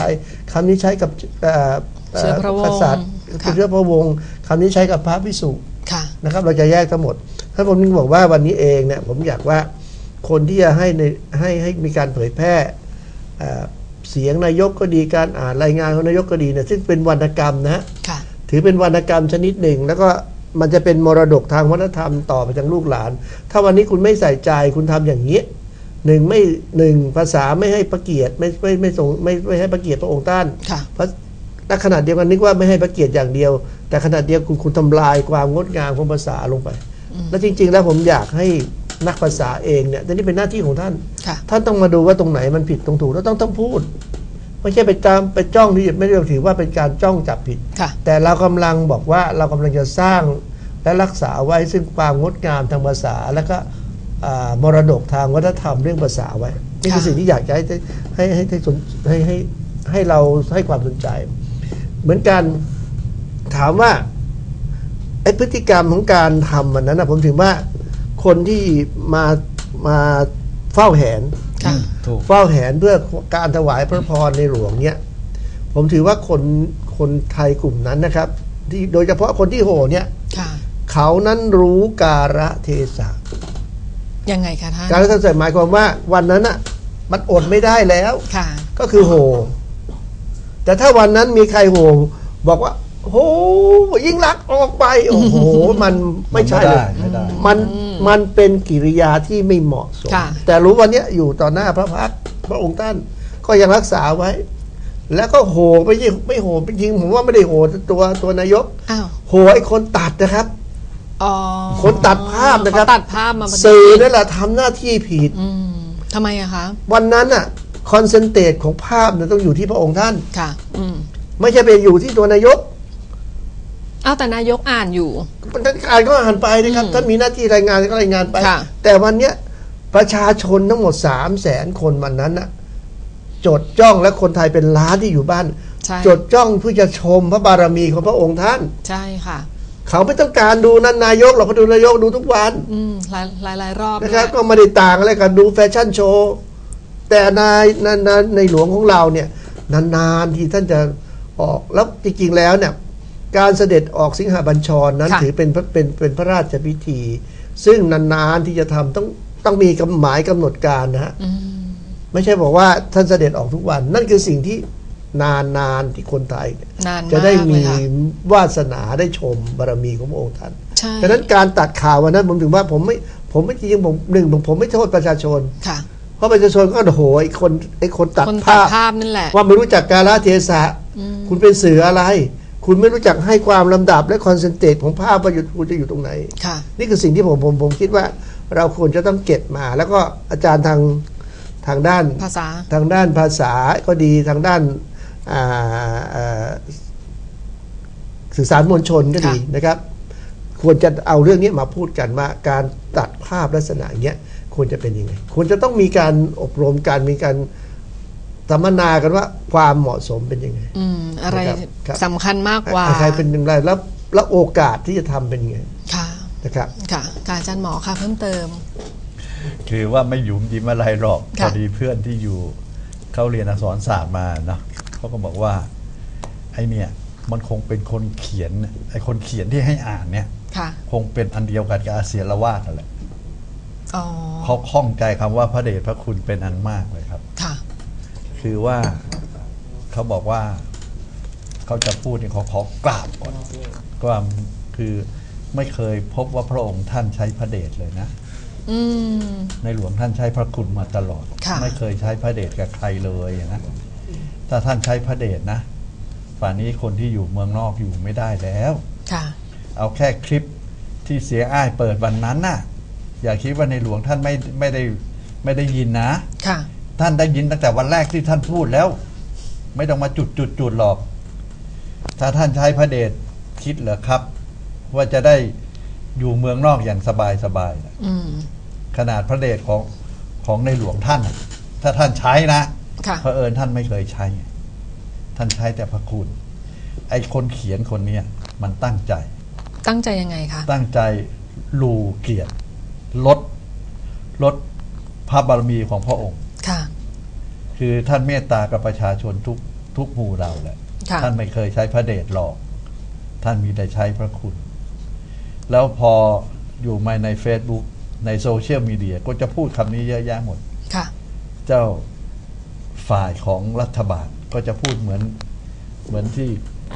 ใครคำนี้ใช้กับเอ่อเชื้อพระวงศ์กษัตริย์ค่ะเชื้อพระวงศ์คำนี้ใช้กับพระพิสุค่ะนะครับ เราจะแยกทั้งหมดถ้าผมนึงบอกว่าวันนี้เองเนี่ยผมอยากว่าคนที่จะให้ในให้ให้มีการเผยแพร่เอ่อเสียงนายกก็ดีการอ่านรายงานของนายกก็ดีเนี่ยซึ่งเป็นวรรณกรรมนะฮะค่ะถือเป็นวรรณกรรมชนิดหนึ่ง แล้วก็มันจะเป็นมรดกทางวัฒนธรรมต่อไปยังลูกหลาน ถ้าวันนี้คุณไม่ใส่ใจคุณทำอย่างนี้ หนึ่งไม่หนึ่งภาษาไม่ให้ประเกียรติไม่ไม่ไม่ส่งไม่ไม่ให้ประเกียรติพระองค์ท่านค่ะเพราะและขนาดเดียวกันนึกว่าไม่ให้พระเกียรติอย่างเดียว แต่ขนาดเดียวคุณคุณทำลายความงดงามของภาษาลงไป และจริง ๆ แล้วผมอยากให้นักภาษาเองเนี่ยแต่นี่เป็นหน้าที่ของท่านค่ะท่านต้องมาดูว่าตรงไหนมันผิดตรงถูกแล้วต้องต้องพูด ไม่ใช่ไปตามไปจ้องที่ไม่ได้ถือว่าเป็นการจ้องจับผิดค่ะแต่เรากำลังบอกว่าเรากำลังจะสร้างและรักษาไว้ซึ่งความงดงามทางภาษาแล้วก็อ่า มรดกทางวัฒนธรรมเรื่องภาษาไว้นี่คือค่ะสิ่งที่อยากจะให้ให้ให้ให้สนให้ให้ให้เราให้ความสนใจ เหมือนกันถามว่าไอ้พฤติกรรมของการทำมันนั้นนะผมถือว่าคนที่มามาเฝ้าแหนค่ะถูกเฝ้าแหนเพื่อการถวายพระพรในหลวงเนี่ย ผมถือว่าคนคนไทยกลุ่มนั้นนะครับ ที่โดยเฉพาะคนที่โห่เนี่ยค่ะเขานั้นรู้การะเทศะ ยังไงคะท่าน การะเทศะหมายความว่าวันนั้นอะมันอดไม่ได้แล้ว ค่ะ ก็คือโห่แต่ถ้าวันนั้นมีใครโห่บอกว่าโหยิ่งรักษณ์ออกไป โอ้โห มันไม่ใช่เลยไม่ได้ มันมันเป็นกิริยาที่ไม่เหมาะสม ค่ะ แต่รู้วันเนี้ยอยู่ต่อหน้าพระพักตร์พระองค์ท่านก็ยังรักษาไว้ แล้วก็โหไม่ใช่ไม่โหจริงๆผมว่าไม่ได้โหตัวตัวนายก อ้าว โหไอ้คนตัดนะครับ อ๋อคนตัดภาพนะครับเขาตัดภาพมาพอดีสื่อนั่นแหละทำหน้าที่ผิด อืมทำไมอะคะวันนั้นอะคอนเซนเทรตของภาพเนี่ยต้องอยู่ที่พระองค์ท่าน ค่ะ อืมไม่ใช่ไปอยู่ที่ตัวนายกอ้าวแต่นายกอ่านอยู่มันท่านอ่านก็อ่านไปนะครับท่านมีหน้าที่รายงานก็รายงานไป ค่ะ แต่วันเนี้ยประชาชนทั้งหมดสามแสนคนวันนั้นน่ะจดจ้องและคนไทยเป็นล้านที่อยู่บ้าน ใช่จดจ้องเพื่อจะชมพระบารมีของพระองค์ท่าน ใช่ค่ะ เขาไม่ต้องการดูนั้นนายกหรอกเขาดูนายกดูทุกวันอืมหลายหลายหลายรอบนะครับด้วยก็ไม่ได้ต่างอะไรกันดูแฟชั่นโชว์แต่นายนานนในหลวงของเราเนี่ย นานๆที่ท่านจะออกแล้วจริงๆแล้วเนี่ยการเสด็จออกสิงหาบัญชรนั้นค่ะถือเป็นพระเป็นเป็นพระราชพิธี ซึ่งนานๆที่จะทำต้องต้องมีกำหมายกำหนดการนะฮะอืมไม่ใช่บอกว่าท่านเสด็จออกทุกวัน นั่นคือสิ่งที่ นานๆที่คนไทยเนี่ยนานจะมากได้เลมียค่ะวาสนาได้ชมบารมีของพระองค์ท่านใช่ดังนั้นการตัดข่าววันนั้นผมถึงว่าผมไม่ผมไม่จริงๆผมหนึ่งผมผมไม่โทษประชาชนค่ะเพราะประชาชนก็โอ้โหไอ้คนไอ้คนตัดคนตัดภาพภาพนั่นแหละว่าไม่รู้จักกาลเทศะอืมคุณเป็นสื่ออะไร คุณไม่รู้จักให้ความลำดับและคอนเซนเทรตของภาพว่าอยู่คุณจะอยู่ตรงไหนค่ะนี่คือสิ่งที่ผมผมผมคิดว่า เราควรจะต้องเก็บมา แล้วก็อาจารย์ทางทางด้านภาษาทางด้านภาษาก็ดีทางด้านอ่าอ่า สื่อสารมวลชนก็ดีค่ะนะครับ ควรจะเอาเรื่องนี้มาพูดกันว่าการตัดภาพลักษณะอย่างเงี้ยควรจะเป็นยังไงควรจะต้องมีการอบรมการมีการสัมมนากันว่าความเหมาะสมเป็นยังไงอืมอะไรครับครับสำคัญมากกว่าใครเป็นอย่างไรแล้วแล้วโอกาสที่จะทำเป็นยังไงค่ะนะครับค่ะค่ะอาจารย์หมอค่ะเพิ่มเติม คือว่าไม่หยุมยิ้มอะไรหรอกพค่ะอดีเพื่อนที่อยู่เขาเรียนอักษรศาสตร์มาเนาะ เขาก็บอกว่าไอเนี่ยมันคงเป็นคนเขียนไอคนเขียนที่ให้อ่านเนี่ยค่ะคงเป็นอันเดียวกันกับอาเซียนละวาดนั่นแหละอ๋อเขาคล่องใจคำว่าพระเดชพระคุณเป็นอันมากเลยครับ ค่ะ คือว่าเขาบอกว่าเขาจะพูดเนี่ยเขาขอกราบก่อนว่าคือไม่เคยพบว่าพระองค์ท่านใช้พระเดชเลยนะ อืม ในหลวงท่านใช้พระคุณมาตลอด ค่ะ ไม่เคยใช้พระเดชกับใครเลยนะ ถ้าท่านใช้พระเดชนะป่านนี้คนที่อยู่เมืองนอกอยู่ไม่ได้แล้ว ค่ะ เอาแค่คลิปที่เสียอ้ายเปิดวันนั้นน่ะ อย่าคิดว่าในหลวงท่านไม่ไม่ได้ไม่ได้ยินนะ ค่ะ ท่านได้ยินตั้งแต่วันแรกที่ท่านพูดแล้ว ไม่ต้องมาจุดจุดจุดหรอก ถ้าท่านใช้พระเดชคิดเหรอครับ ว่าจะได้อยู่เมืองนอกอย่างสบายสบายๆอืม ขนาดพระเดชของของในหลวงท่านน่ะถ้าท่านใช้นะ ค่ะพระเผอิญท่านไม่เคยใช้ ท่านใช้แต่พระคุณ ไอ้คนเขียนคนเนี้ยมันตั้งใจ ตั้งใจยังไงคะตั้งใจลูเกียรติลดลดพระบารมีของพระองค์ ค่ะ คือท่านเมตตากับประชาชนทุกทุกหมู่เราแหละค่ะท่านไม่เคยใช้พระเดชหรอก ท่านมีแต่ใช้พระคุณ แล้วพออยู่มาใน Facebook ในโซเชียลมีเดียก็จะพูดคำนี้เยอะแยะหมด ค่ะ เจ้า ฝ่ายของรัฐบาลก็จะพูดเหมือนเหมือนที่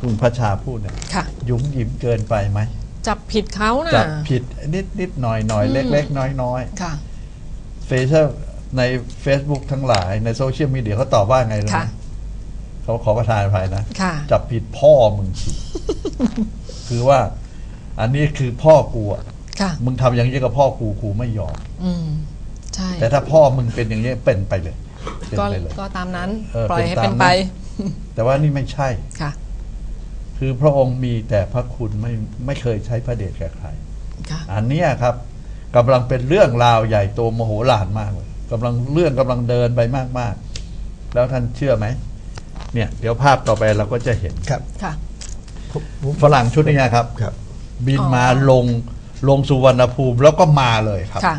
คุณพระชาพูดเนี่ยค่ะหยุมหยิมเกินไปไหมจับผิดเขานะจับผิดนิดนิดหน่อยหน่อยอืมเล็ก ๆ น้อยน้อยค่ะ เฟซใน Facebook ทั้งหลายในโซเชียลมีเดียเขาตอบว่าไงรู้ไหมค่ะเขาขอประทานอภัยนะค่ะจับผิดพ่อมึงสิคือว่า อันนี้คือพ่อกูอะค่ะมึงทำอย่างนี้กับพ่อกูกูไม่ยอมอืมใช่แต่ถ้าพ่อมึงเป็นอย่างนี้เป็นไปเลย เป็นก็ไปเลย ก็ตามนั้นเออปล่อยให้เป็นเป็นตามไปนั้นแต่ว่านี่ไม่ใช่ ค่ะ คือพระองค์มีแต่พระคุณไม่ไม่เคยใช้พระเดชแก่ใคร ค่ะ อันเนี้ยครับกำลังเป็นเรื่องราวใหญ่โตมโหฬารมากเลยกำลังเรื่องกำลังเดินไปมากๆ แล้วท่านเชื่อไหมเนี่ย เดี๋ยวภาพต่อไปเราก็จะเห็นครับค่ะ ผมผมฝรั่งชุดนี้ครับ ครับบินอ๋อมาลงลงสุวรรณภูมิแล้วก็มาเลยครับ ค่ะ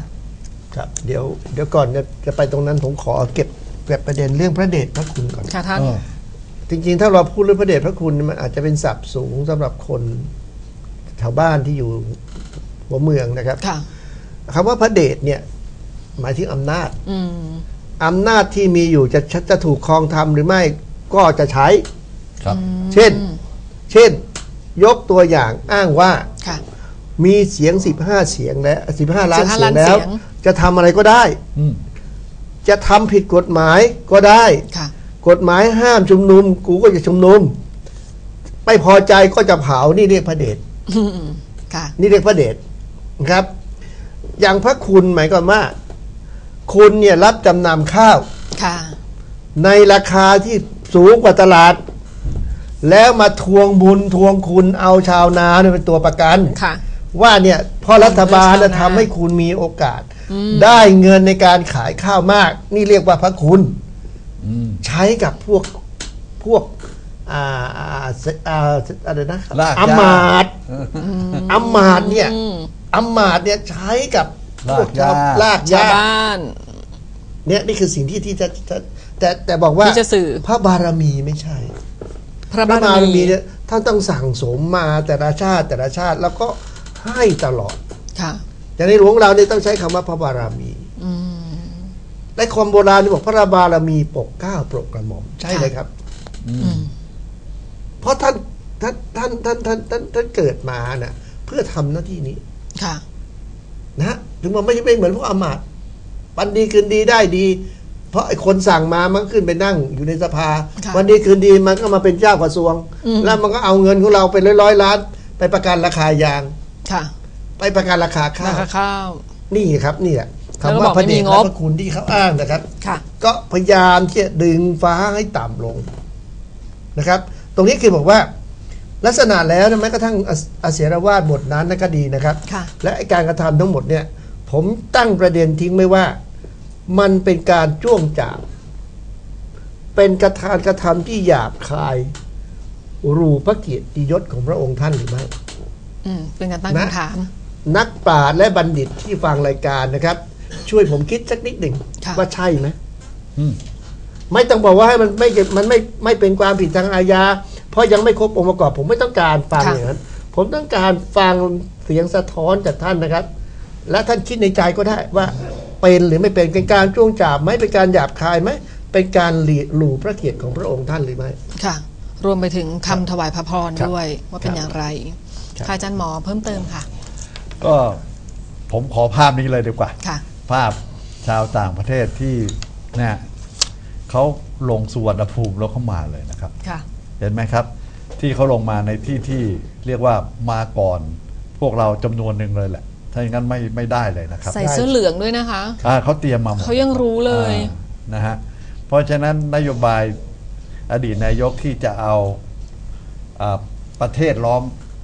ครับ เดี๋ยวเดี๋ยวก่อนจะจะไปตรงนั้นผมขอเก็บ เก็บประเด็นเรื่องพระเดชพระคุณก่อน ค่ะท่านเออจริงๆ ถ้าเราพูดเรื่องพระเดชพระคุณมันอาจจะเป็นศัพท์สูงสำหรับคนชาวบ้านที่อยู่หัวเมืองนะครับค่ะ คำว่าพระเดชเนี่ย หมายถึงอำนาจ อืม อำนาจที่มีอยู่จะจะจะถูกครองทำหรือไม่ก็จะใช้ ครับ เช่น เช่น ยกตัวอย่างอ้างว่าค่ะ มีเสียง 15 เสียงแล้ว15 ล้าน15เสียล้างนแล้วเสียง จะทำอะไรก็ได้ อืม จะทำผิดกฎหมายก็ได้ค่ะกฎหมายห้ามชุมนุม กูก็จะชุมนุม ไม่พอใจก็จะเผานี่เรียกพระเดชอืมค่ะนี่เรียกพระเดชนะครับ อย่างพระคุณหมายความว่า คุณเนี่ยรับจำนำข้าวค่ะในราคาที่สูงกว่าตลาด แล้วมาทวงบุญทวงคุณเอาชาวนาเนี่ยเป็นตัวประกันค่ะ ว่าเนี่ยพอรัฐบาลชาวนาจะทำให้คุณมีโอกาสอืมได้เงินในการขายข้าวมาก นี่เรียกว่าพระคุณอืมใช้กับพวกพวกอ่าอ่าอ่าอะไรนะลากอำมาตย์เอออำมาตย์เนี่ยอืมอำมาตย์เนี่ยใช้กับพวกลากชาวย่าลากชาวยาบ้านเนี่ยนี่คือสิ่งที่ที่จะจะแต่แต่บอกว่าที่จะสื่อพระบารมีไม่ใช่ พระพระบารบารมีมีเนี่ยท่านต้องสั่งสมมาแต่ละชาติแต่ละชาติแล้วก็ ให้ตลอดค่ะอย่างในหลวงเราเนี่ยต้องใช้คำว่าพระบารมีอืมในความโบราณที่บอกพระบารมีปกเกล้าโปรดกระหม่อมใช่ค่ะเลยครับอืมเพราะท่านท่านท่านท่านท่านท่านท่านเกิดมาน่ะ เพื่อทำหน้าที่นี้ ค่ะ นะฮะถึงมันไม่ใช่ไม่เหมือนพวกอามาตย์วันดีคืนดีได้ดี เพราะไอ้คนสั่งมามันก็ขึ้นไปนั่งอยู่ในสภาค่ะวันดีคืนดีมันก็มาเป็นเจ้ากระทรวงอืมแล้วมันก็เอาเงินของเราไปร้อยๆล้าน ไปประกันราคายาง ค่ะไปประกันราคาข้าราวคาข้าว นี่ครับนี่แหละแล้วก็คำว่าบอกพระเดไม่ชมีงและบ พระคุณที่เขาอ้างนะครับ ค่ะ ก็พยายามที่จะดึงฟ้าให้ต่ำลงนะครับ ตรงนี้คือบอกว่า ลักษณะแล้วนะแม้กระทั่งอาอาเสรวาดบทนั้นนั่นก็ดีนะครับ ค่ะ และไอ้การกระทำทั้งหมดเนี่ย ผมตั้งประเด็นทิ้งไว้ว่า มันเป็นการจ้วงจาบเป็นกระทานกระทำที่หยาบคาย รูพระเกียรติยศของพระองค์ท่านหรือไม่อืม เป็นการตั้งนะคำถาม นักปราชญ์และบัณฑิตที่ฟังรายการนะครับ ช่วยผมคิดสักนิดหนึ่งค่ะว่าใช่ไหมอืมไม่ต้องบอกว่าให้มันไม่เก็บมันไม่ไม่เป็นความผิดทางอาญา เพราะยังไม่ครบองค์ประกอบ ผมไม่ต้องการฟังค่ะอย่างนั้น ผมต้องการฟังเสียงสะท้อนจากท่านนะครับ และท่านคิดในใจก็ได้ว่าเป็นหรือไม่เป็นเป็นการจ้วงจาบไหมเป็นการหยาบคายไหมเป็นการหลีหลู่พระเกียรติของพระองค์ท่านหรือไม่ค่ะ รวมไปถึงคำถวายพระพรครับด้วยว่าเป็นครับอย่างไร ครับ ค่ะอาจารย์หมอเพิ่มเติมค่ะ ก็ผมขอภาพนี้เลยดีกว่า ค่ะ ภาพชาวต่างประเทศที่เนี่ยเขาลงสุวรรณภูมิแล้วเขามาเลยนะครับ ค่ะ เห็นไหมครับ ที่เขาลงมาในที่ที่เรียกว่ามาก่อน พวกเราจำนวนหนึ่งเลยแหละ ถ้าอย่างนั้นไม่ไม่ได้เลยนะครับ ใส่เสื้อเหลืองด้วยนะคะ อ่าเขาเตรียมมาหมดเขายังรู้เลย อ่านะฮะเพราะฉะนั้นนโยบายอดีตนายกที่จะเอาอาประเทศล้อม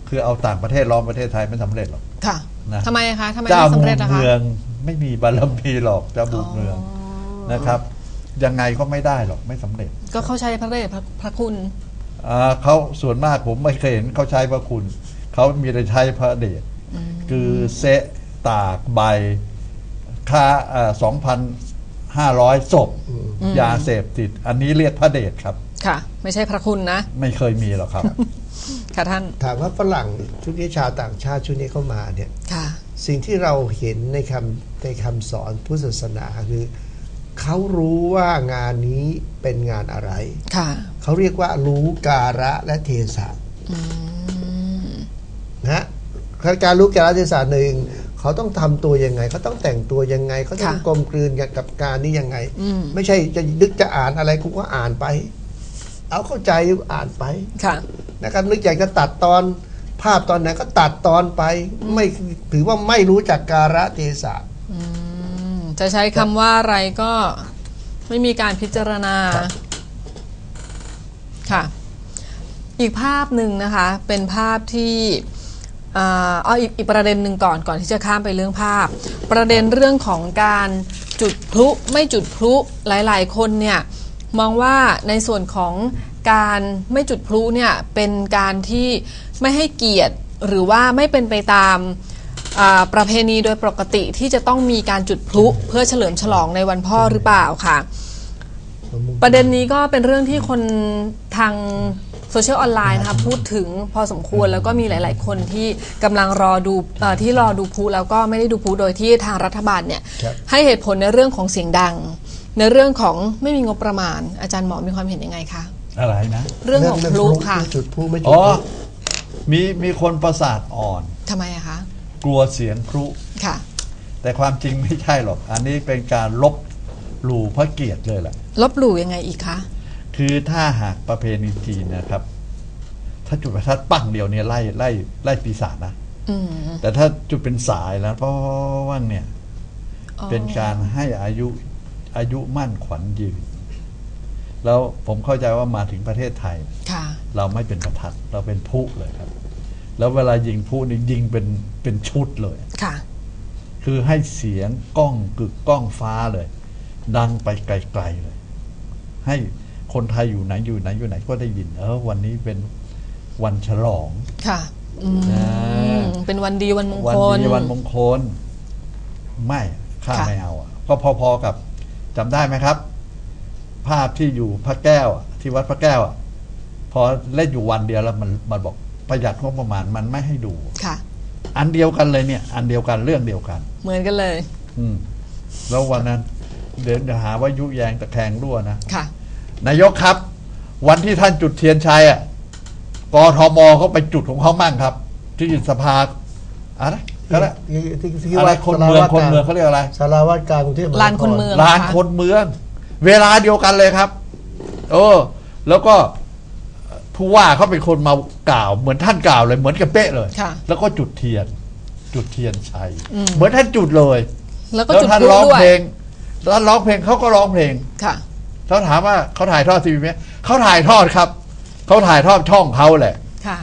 คือเอาต่างประเทศล้อมประเทศไทยไม่สำเร็จหรอกค่ะนะทำไมคะทำไมเจ้าไม่บุสำกเร็จนะคะ เมืองไม่มีบารมีหรอกเจ้าบุกเมืองนะครับ ยังไงก็ไม่ได้หรอกไม่สำเร็จก็เขาใช้พระเดชพระพระคุณ อ่าเขาส่วนมากผมไม่เคยเห็นเขาใช้พระคุณเขามีแต่ใช้พระเดชคือเซะตากใบค่าสองพันห้าร้อยศพอืมยาเสพติด อันนี้เรียกพระเดชครับ ค่ะ ไม่ใช่พระคุณนะ ไม่เคยมีหรอกครับ ค่ะท่าน ถามว่าฝรั่งชุดนี้ชาวต่างชาติชุดนี้เข้ามาเนี่ยค่ะ สิ่งที่เราเห็นในคำในคำสอนพุทธศาสนาคือเขารู้ว่างานนี้เป็นงานอะไร ค่ะ เขาเรียกว่ารู้การะและเทศะอืมนะฮะการรู้การะเทศะหนึ่งเขาต้องทำตัวยังไงเขาต้องแต่งตัวยังไงเขาต้องค่ะกลมกลืนกับการนี้ยังไงอืมไม่ใช่จะนึกจะอ่านอะไรกูก็อ่านไป เอาเข้าใจอ่านไปค่ะ นะครับนึกอยากจะตัดตอนภาพตอนไหนก็ตัดตอนไป ไม่ถือว่าไม่รู้จักการะเทศะอืมจะใช้คำว่าอะไรก็ไม่มีการพิจารณาค่ะ อีกภาพหนึ่งนะคะ เป็นภาพที่อ่าเอาอีกอีกประเด็นหนึ่งก่อนก่อนที่จะข้ามไปเรื่องภาพ ประเด็นเรื่องของการจุดพลุไม่จุดพลุหลาย ๆ คนเนี่ยมองว่าในส่วนของ การไม่จุดพลุเนี่ยเป็นการที่ไม่ให้เกียรติหรือว่าไม่เป็นไปตามอ่าประเพณีโดยปกติที่จะต้องมีการจุดพลุเพื่อเฉลิมฉลองในวันพ่อหรือเปล่าค่ะ ประเด็นนี้ก็เป็นเรื่องที่คนทางโซเชียลออนไลน์นะคะพูดถึงพอสมควรแล้วก็มีหลาย ๆ คนที่กำลังรอดูเอ่อที่รอดูพลุแล้วก็ไม่ได้ดูพลุโดยที่ทางรัฐบาลเนี่ยครับให้เหตุผลในเรื่องของเสียงดัง ในเรื่องของไม่มีงบประมาณ อาจารย์หมอมีความเห็นยังไงคะ อะไรนะเรื่องของพลุค่ะจุดพลุไม่จุอ๋ดอพลุมีมีคนประสาทอ่อนทำไมอะคะกลัวเสียงพลุค่ะ แต่ความจริงไม่ใช่หรอก อันนี้เป็นการลบหลู่พระเกียรติเลยแหละลบหลู่ยังไงอีกคะคือถ้าหากประเพณีจีนนะครับ ถ้าจุดประทัดปั้งเดียวเนี่ยไล่ไล่ไล่ปีศาจนะอืมแต่ถ้าจุดเป็นสายแล้วเพราะว่างเนี่ยอ๋อเป็นการให้อายุอายุมั่นขวัญยืน แล้วผมเข้าใจว่ามาถึงประเทศไทย ค่ะ เราไม่เป็นประทัดเราเป็นพลุเลยครับ แล้วเวลายิงพลุนี่ยิงเป็นเป็นชุดเลย ค่ะ คือให้เสียงกล้องกึกก้องฟ้าเลย ดังไปไกลๆเลย ให้คนไทยอยู่ไหนอยู่ไหนอยู่ไหนก็ได้ยิน เออวันนี้เป็นวันฉลอง ค่ะอืมอ่าเป็นวันดีวันมงวันคลดีวันมงคล ไม่ข้าค่ะ ไม่เอาอะก็พอๆกับจำได้ไหมครับ ภาพที่อยู่พระแก้วอะที่วัดพระแก้วอะพอเล่นอยู่วันเดียวแล้วมันมันบอกประหยัดงบประมาณมันไม่ให้ดูค่ะ อันเดียวกันเลยเนี่ย อันเดียวกันเรื่องเดียวกัน เหมือนกันเลย อืมแล้ววันนั้น เดี๋ยวจะหาว่ายุแยงตะแคงรั่วนะค่ะ นายกครับ วันที่ท่านจุดเทียนชัยอะกทมเขาไปจุดของเขามั่งครับ ที่สภาอะไรก็แล้วที่ที่อะไรว่าคนเมืองคนเมืองเขาเรียกอะไรสารวัตรกลางกรุงเทพมหลานคนเมืองลานคนเมือง เวลาเดียวกันเลยครับเออแล้วก็ผู้ว่าเขาเป็นคนมากล่าว เหมือนท่านกล่าวเลยเหมือนกับเป๊ะเลย ค่ะ แล้วก็จุดเทียน จุดเทียนชัย อืม เหมือนท่านจุดเลยแล้วก็แล้วจุดท่านพลุร้องด้วยเพลงท่านร้องเพลงเขาก็ร้องเพลง ค่ะ เขาถามว่าเขาถ่ายทอดทีวีไหมเขาถ่ายทอดครับ เขาถ่ายทอดช่องเขาแหละ ค่ะ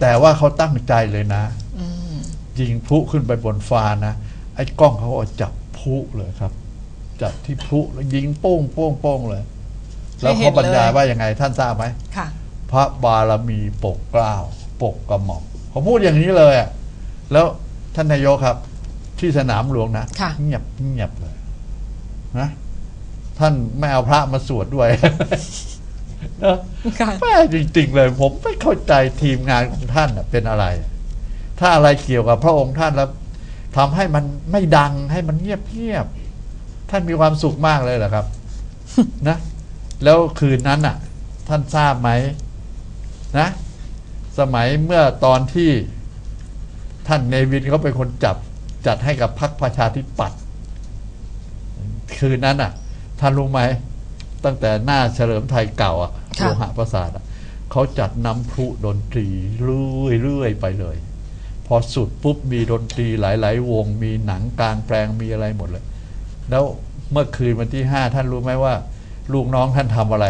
แต่ว่าเขาตั้งใจเลยนะ อืม ยิงพลุขึ้นไปบนฟ้านะ ไอ้กล้องเขาเอาจับพลุเลยครับ จับที่พลุแล้วยิงโป้งโป้งโป้งเลย แล้วเขาบรรยายว่ายังไงท่านทราบไหมค่ะ พระบารมีปกเกล้าปกกระหม่อมเขาพูดอย่างนี้เลยอะแล้วท่านนายกครับ ที่สนามหลวงนะค่ะเงียบเงียบเลยนะท่านไม่เอาพระมาสวดด้วยนะค่ะแม่จริง ๆ เลย ผมไม่เข้าใจทีมงานของท่านน่ะเป็นอะไร ถ้าอะไรเกี่ยวกับพระองค์ท่านแล้วทำให้มันไม่ดังให้มันเงียบเงียบๆ ท่านมีความสุขมากเลยเหรอครับ นะ แล้วคืนนั้นน่ะ ท่านทราบไหมนะ สมัยเมื่อตอนที่ท่านเนวินเขาเป็นคนจับจัดให้กับพรรคประชาธิปัตย์คืนนั้นน่ะ ท่านรู้ไหม ตั้งแต่หน้าเฉลิมไทยเก่าอะค่ะโลหะประสาทอะเขาจัดน้ำพลุดนตรีเรื่อยๆไปเลย พอสุดปุ๊บมีดนตรีหลาย ๆ วง มีหนังกลางแปลงมีอะไรหมดเลย แล้วเมื่อคืนวันที่ห้าท่านรู้ไหมว่า ลูกน้องท่านทำอะไร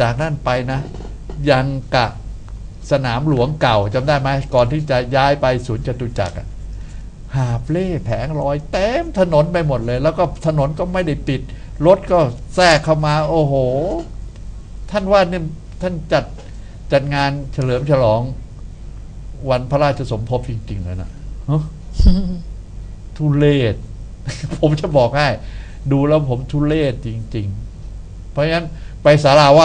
จากนั้นไปนะ ยังกะสนามหลวงเก่าจำได้ไหมก่อนที่จะย้ายไปศูนย์จตุจักรหาบเล่แผงลอยเต็มถนนไปหมดเลย แล้วก็ถนนก็ไม่ได้ปิด รถก็แทรกเข้ามา โอ้โห ท่านว่าเนี่ยท่านจัดจัดงานเฉลิมฉลอง วันพระราชสมภพจริงๆเลยนะฮะทุเลศ ผมจะบอกให้ ดูแล้วผมทุเลศจริง ๆ เพราะฉะนั้นไปสาราว่า